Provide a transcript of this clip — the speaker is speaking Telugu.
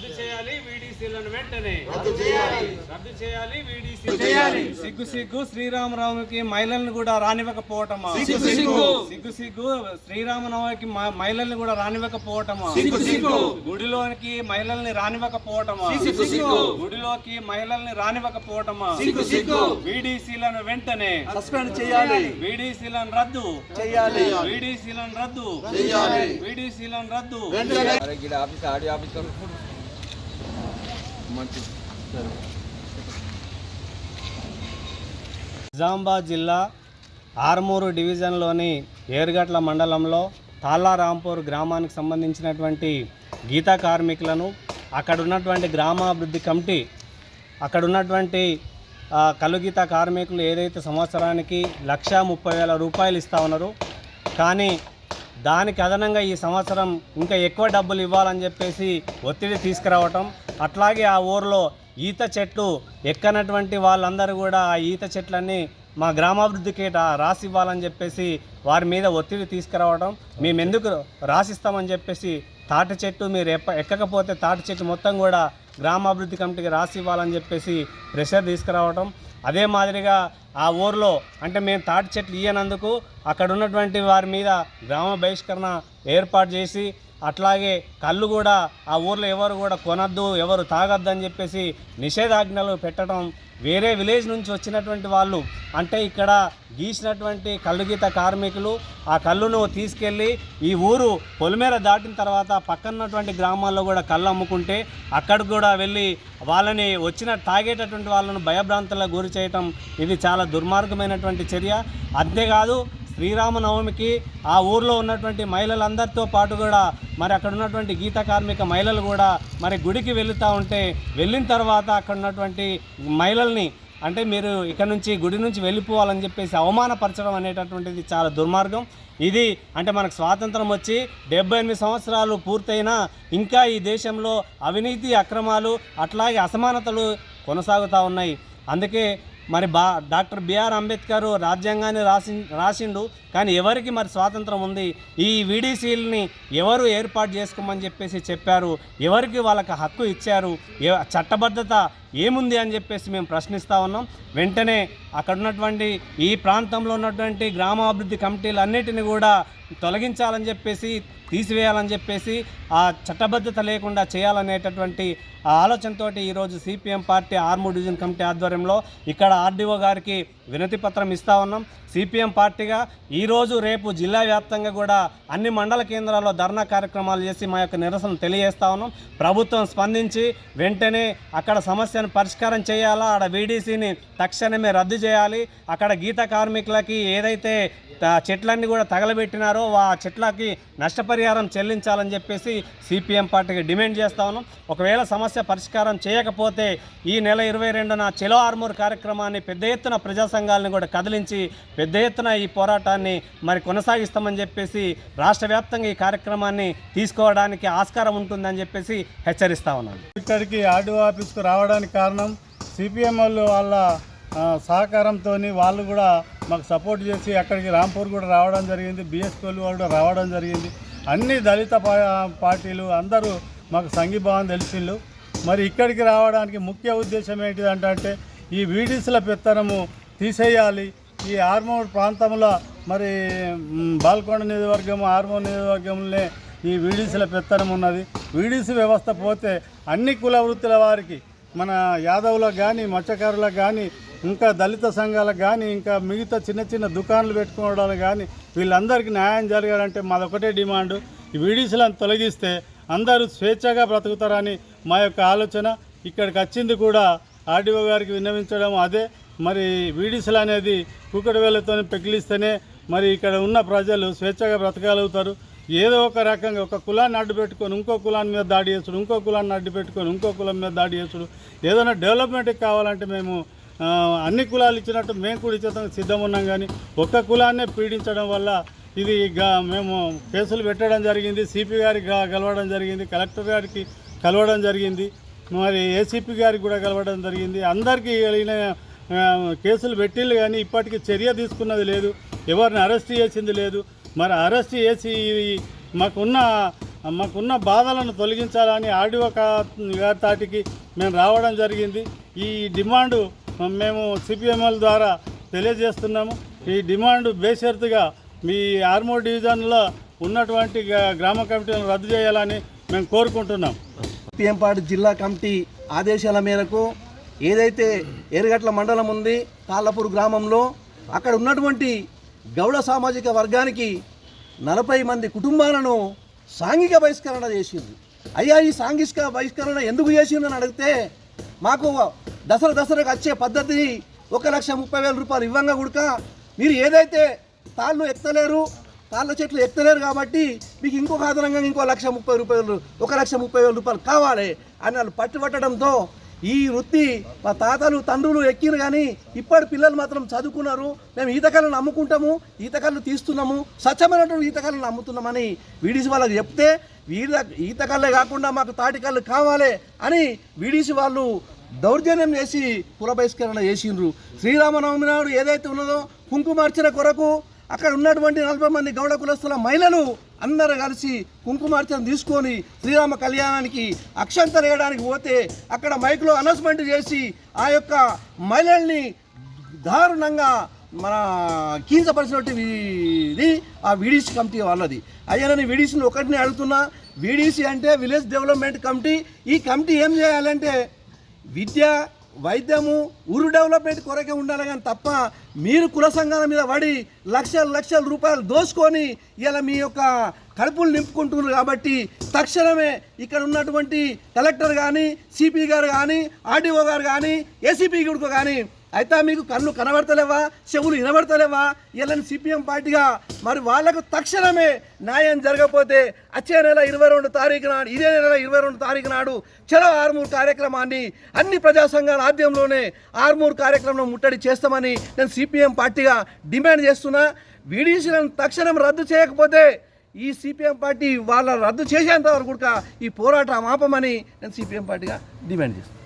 వీడీసీలను వెంటనే. రద్దు చేయాలి. రద్దు చేయాలి వీడీసీ చేయాలి. సిగ్గు సిగ్గు శ్రీరామరావుకి మహిళల్ని కూడా రానివ్వకపోవటమా? సిగ్గు సిగ్గు. సిగ్గు సిగ్గు. శ్రీరామనవమికి మహిళల్ని కూడా రానివ్వకపోవటమా? సిగ్గు సిగ్గు. గుడిలోకి మహిళల్ని రానివ్వకపోవటమా? సిగ్గు సిగ్గు. గుడిలోకి మహిళల్ని రానివ్వకపోవటమా? సిగ్గు సిగ్గు. వీడీసీలను వెంటనే. సస్పెండ్ చేయాలి. వీడీసీలను రద్దు. చేయాలి. వీడీసీలను రద్దు. చేయాలి. వీడీసీలను రద్దు. వెంటనే. Office audio office. మంచి నిజామాబాద్ జిల్లా ఆర్మూరు డివిజన్లోని ఏరుగట్ల మండలంలో తాళ్ళారాంపూర్ గ్రామానికి సంబంధించినటువంటి గీతా కార్మికులను అక్కడ ఉన్నటువంటి గ్రామాభివృద్ధి కమిటీ అక్కడ ఉన్నటువంటి కలుగీత కార్మికులు ఏదైతే సంవత్సరానికి లక్ష ముప్పై వేల రూపాయలు ఇస్తా ఉన్నారు కానీ దానికి అదనంగా ఈ సంవత్సరం ఇంకా ఎక్కువ డబ్బులు ఇవ్వాలని చెప్పేసి ఒత్తిడి తీసుకురావటం అట్లాగే ఆ ఊరిలో ఈత చెట్లు ఎక్కనటువంటి వాళ్ళందరూ కూడా ఆ ఈత చెట్లన్నీ మా గ్రామాభివృద్ధికి రాసి ఇవ్వాలని చెప్పేసి వారి మీద ఒత్తిడి తీసుకురావడం మేము ఎందుకు రాసిస్తామని చెప్పేసి తాటి చెట్టు మీరు ఎప్ప ఎక్కకపోతే తాటి చెట్టు మొత్తం కూడా గ్రామాభివృద్ధి కమిటీకి రాసి ఇవ్వాలని చెప్పేసి ప్రెషర్ తీసుకురావడం అదే మాదిరిగా ఆ ఊర్లో అంటే మేము తాటి చెట్లు ఇయ్యనందుకు అక్కడ ఉన్నటువంటి వారి మీద గ్రామ బహిష్కరణ ఏర్పాటు చేసి అట్లాగే కళ్ళు కూడా ఆ ఊర్లో ఎవరు కూడా కొనద్దు ఎవరు తాగొద్దు అని చెప్పేసి నిషేధాజ్ఞలు పెట్టడం వేరే విలేజ్ నుంచి వచ్చినటువంటి వాళ్ళు. అంటే ఇక్కడ గీసినటువంటి కళ్ళు గీత కార్మికులు ఆ కళ్ళును తీసుకెళ్ళి ఈ ఊరు పొలిమేర దాటిన తర్వాత పక్కనటువంటి గ్రామాల్లో కూడా కళ్ళు అమ్ముకుంటే అక్కడికి కూడా వెళ్ళి వాళ్ళని వచ్చిన తాగేటటువంటి వాళ్ళను భయభ్రాంతులకు గురి చేయటం ఇది చాలా దుర్మార్గమైనటువంటి చర్య. అంతేకాదు శ్రీరామనవమికి ఆ ఊర్లో ఉన్నటువంటి మహిళలందరితో పాటు కూడా మరి అక్కడ ఉన్నటువంటి గీత కార్మిక మహిళలు కూడా మరి గుడికి వెళుతూ ఉంటే వెళ్ళిన తర్వాత అక్కడ ఉన్నటువంటి మహిళల్ని అంటే మీరు ఇక్కడ నుంచి గుడి నుంచి వెళ్ళిపోవాలని చెప్పేసి అవమానపరచడం అనేటటువంటిది చాలా దుర్మార్గం. ఇది అంటే మనకు స్వాతంత్రం వచ్చి డెబ్బై ఎనిమిది సంవత్సరాలు పూర్తయినా ఇంకా ఈ దేశంలో అవినీతి అక్రమాలు అట్లాగే అసమానతలు కొనసాగుతూ ఉన్నాయి. అందుకే మరి బా డాక్టర్ బిఆర్ అంబేద్కర్ రాజ్యాంగాన్ని రాసి రాసిండు కానీ ఎవరికి మరి స్వాతంత్రం ఉంది? ఈ వీడీసీలని ఎవరు ఏర్పాటు చేసుకోమని చెప్పేసి చెప్పారు? ఎవరికి వాళ్ళకి హక్కు ఇచ్చారు? చట్టబద్ధత ఏముంది అని చెప్పేసి మేము ప్రశ్నిస్తూ ఉన్నాం. వెంటనే అక్కడ ఉన్నటువంటి ఈ ప్రాంతంలో ఉన్నటువంటి గ్రామాభివృద్ధి కమిటీలన్నిటిని కూడా తొలగించాలని చెప్పేసి తీసివేయాలని చెప్పేసి ఆ చట్టబద్ధత లేకుండా చేయాలనేటటువంటి ఆ ఆలోచనతో ఈరోజు CPM party Armoor division committee ఆధ్వర్యంలో ఇక్కడ ఆర్డీఓ గారికి వినతి పత్రం ఇస్తా ఉన్నాం. సిపిఎం పార్టీగా ఈరోజు రేపు జిల్లా వ్యాప్తంగా కూడా అన్ని మండల కేంద్రాల్లో ధర్నా కార్యక్రమాలు చేసి మా యొక్క నిరసన తెలియజేస్తా ఉన్నాం. ప్రభుత్వం స్పందించి వెంటనే అక్కడ సమస్యను పరిష్కారం చేయాలా? ఆడ వీడీసీని తక్షణమే రద్దు చేయాలి. అక్కడ గీత కార్మికులకి ఏదైతే చెట్లన్నీ కూడా తగలబెట్టినారో ఆ చెట్లకి నష్టపరిహారం చెల్లించాలని చెప్పేసి సిపిఎం పార్టీకి డిమాండ్ చేస్తా ఉన్నాం. ఒకవేళ సమస్య పరిష్కారం చేయకపోతే ఈ నెల ఇరవై రెండున చెలో ఆర్మూర్ కార్యక్రమాన్ని పెద్ద ఎత్తున ప్రజా సంఘాలను కూడా కదిలించి పెద్ద ఎత్తున ఈ పోరాటాన్ని మరి కొనసాగిస్తామని చెప్పేసి రాష్ట్ర వ్యాప్తంగా ఈ కార్యక్రమాన్ని తీసుకోవడానికి ఆస్కారం ఉంటుందని చెప్పేసి హెచ్చరిస్తా ఉన్నాను ఇక్కడికి ఆర్డీఓ ఆఫీస్కు రావడానికి కారణం సిపిఎం వాళ్ళు వాళ్ళ సహకారంతో వాళ్ళు కూడా మాకు సపోర్ట్ చేసి అక్కడికి రాంపూర్ కూడా రావడం జరిగింది బిఎస్పీ వాళ్ళు కూడా రావడం జరిగింది. అన్ని దళిత పార్టీలు అందరూ మాకు సంఘీభావం తెలిసిండు మరి ఇక్కడికి రావడానికి ముఖ్య ఉద్దేశం ఏంటిదంటే ఈ వీడిస్ల పెత్తనము తీసేయాలి. ఈ ఆర్మూర్ ప్రాంతంలో మరి బాల్కొండ నియోజకవర్గం ఆర్మూర్ నియోజకవర్గంలోనే ఈ వీడీసీల పెత్తనం ఉన్నది. వీడీసీ వ్యవస్థ పోతే అన్ని కుల వృత్తుల వారికి మన యాదవులకు కానీ మత్స్యకారులకు కానీ ఇంకా దళిత సంఘాలకు కానీ ఇంకా మిగతా చిన్న చిన్న దుకాణాలు పెట్టుకోవడానికి కానీ వీళ్ళందరికీ న్యాయం జరగాలంటే మాదొకటే డిమాండ్. ఈ వీడీసీలను తొలగిస్తే అందరూ స్వేచ్ఛగా బ్రతుకుతారని మా యొక్క ఆలోచన. ఇక్కడికి వచ్చింది కూడా ఆర్డీఓ గారికి విన్నవించడం అదే. మరి వీడీసీలు అనేది కుక్కడి వేలతో పెకిలిస్తేనే మరి ఇక్కడ ఉన్న ప్రజలు స్వేచ్ఛగా బ్రతకగలుగుతారు. ఏదో ఒక రకంగా ఒక కులాన్ని అడ్డు పెట్టుకొని ఇంకో కులాన్ని మీద దాడి చేసుడు ఇంకో కులాన్ని అడ్డు పెట్టుకొని ఇంకో కులం మీద దాడి చేసుడు. ఏదైనా డెవలప్మెంట్కి కావాలంటే మేము అన్ని కులాలు ఇచ్చినట్టు మేము కూడా ఇచ్చేందుకు సిద్ధం ఉన్నాం కానీ ఒక్క కులాన్నే పీడించడం వల్ల ఇది మేము కేసులు పెట్టడం జరిగింది సిపి గారికి కలవడం జరిగింది కలెక్టర్ గారికి కలవడం జరిగింది మరి ఏసీపీ గారికి కూడా కలవడం జరిగింది. అందరికీ కలిగిన కేసులు పెట్టిళ్ళు కానీ ఇప్పటికీ చర్య తీసుకున్నది లేదు ఎవరిని అరెస్ట్ చేసింది లేదు. మరి అరెస్ట్ చేసి మాకున్న మాకున్న బాధలను తొలగించాలని ఆర్డీఓ ఒక గారి తాటికి మేము రావడం జరిగింది. ఈ డిమాండు మేము సిపిఎంఎల్ ద్వారా తెలియజేస్తున్నాము. ఈ డిమాండ్ బేషరతుగా మీ ఆర్మూర్ డివిజన్లో ఉన్నటువంటి గ్రామ కమిటీలను రద్దు చేయాలని మేము కోరుకుంటున్నాం. పిఎంపాడు జిల్లా కమిటీ ఆదేశాల మేరకు ఏదైతే ఎరగట్ల మండలం ఉంది తాళ్ళపూర్ గ్రామంలో అక్కడ ఉన్నటువంటి గౌడ సామాజిక వర్గానికి నలభై మంది కుటుంబాలను సాంఘిక బహిష్కరణ చేసింది అయ్యా ఈ సాంఘిక బహిష్కరణ ఎందుకు చేసిందని అడిగితే మాకు దసరా దసరకు వచ్చే పద్ధతి ఒక లక్ష ముప్పై వేల రూపాయలు ఇవ్వంగా కూడక మీరు ఏదైతే తాళ్ళు ఎత్తలేరు తాళ్ళ చెట్లు ఎత్తలేరు కాబట్టి మీకు ఇంకొక అదనంగా ఇంకో లక్ష ముప్పై రూపాయలు ఒక లక్ష ముప్పై వేల రూపాయలు కావాలి అని వాళ్ళు పట్టుబట్టడంతో ఈ వృత్తి మా తాతలు తండ్రులు ఎక్కిరు కానీ ఇప్పటి పిల్లలు మాత్రం చదువుకున్నారు. మేము ఈతకళ్ళను అమ్ముకుంటాము ఈతకళ్ళు తీస్తున్నాము స్వచ్ఛమైనటువంటి ఈతకళ్ళను అమ్ముతున్నామని వీడిసి వాళ్ళకి చెప్తే ఈత ఈతకళ్ళే కాకుండా మాకు తాటికళ్ళు కావాలి అని వీడిసి వాళ్ళు దౌర్జన్యం చేసి కుల బహిష్కరణ చేసిండ్రు. శ్రీరామనవమి నాడు ఏదైతే ఉన్నదో కుంకుమార్చన కొరకు అక్కడ ఉన్నటువంటి నలభై మంది గౌడ కులస్తుల మహిళలు అందరూ కలిసి కుంకుమార్చన తీసుకొని శ్రీరామ కళ్యాణానికి అక్షంత వేయడానికి పోతే అక్కడ మైక్లో అనౌన్స్మెంట్ చేసి ఆ యొక్క మహిళల్ని దారుణంగా మన కీచపరిచినటువంటి ఇది ఆ వీడీసీ కమిటీ వాళ్ళది. అయ్యా నేను వీడీసీని ఒకటిని అడుగుతున్నా. వీడీసీ అంటే విలేజ్ డెవలప్మెంట్ కమిటీ. ఈ కమిటీ ఏం చేయాలంటే విద్య వైద్యము ఊరు డెవలప్మెంట్ కొరకే ఉండాలి కానీ తప్ప మీరు కుల సంఘాల మీద పడి లక్షల లక్షల రూపాయలు దోసుకొని ఇలా మీ యొక్క కడుపులు నింపుకుంటున్నారు కాబట్టి తక్షణమే ఇక్కడ ఉన్నటువంటి కలెక్టర్ కానీ సిపి గారు కానీ ఆర్డీఓ గారు కానీ ఏసీపీ గుడికో కానీ అయితే మీకు కళ్ళు కనబడతలేవా? చెవులు వినబడతలేవా? వీళ్ళని సిపిఎం పార్టీగా మరి వాళ్ళకు తక్షణమే న్యాయం జరగకపోతే వచ్చే నెల ఇరవై రెండు తారీఖు నాడు ఇదే నెల ఇరవై రెండు తారీఖు నాడు చలో ఆర్మూర్ కార్యక్రమాన్ని అన్ని ప్రజా సంఘాల ఆద్యంలోనే ఆర్మూర్ కార్యక్రమం ముట్టడి చేస్తామని నేను సిపిఎం పార్టీగా డిమాండ్ చేస్తున్నా. వీడీసీలను తక్షణం రద్దు చేయకపోతే ఈ సిపిఎం పార్టీ వాళ్ళ రద్దు చేసేంత వరకు కూడా ఈ పోరాటం ఆపమని నేను సిపిఎం పార్టీగా డిమాండ్ చేస్తున్నాను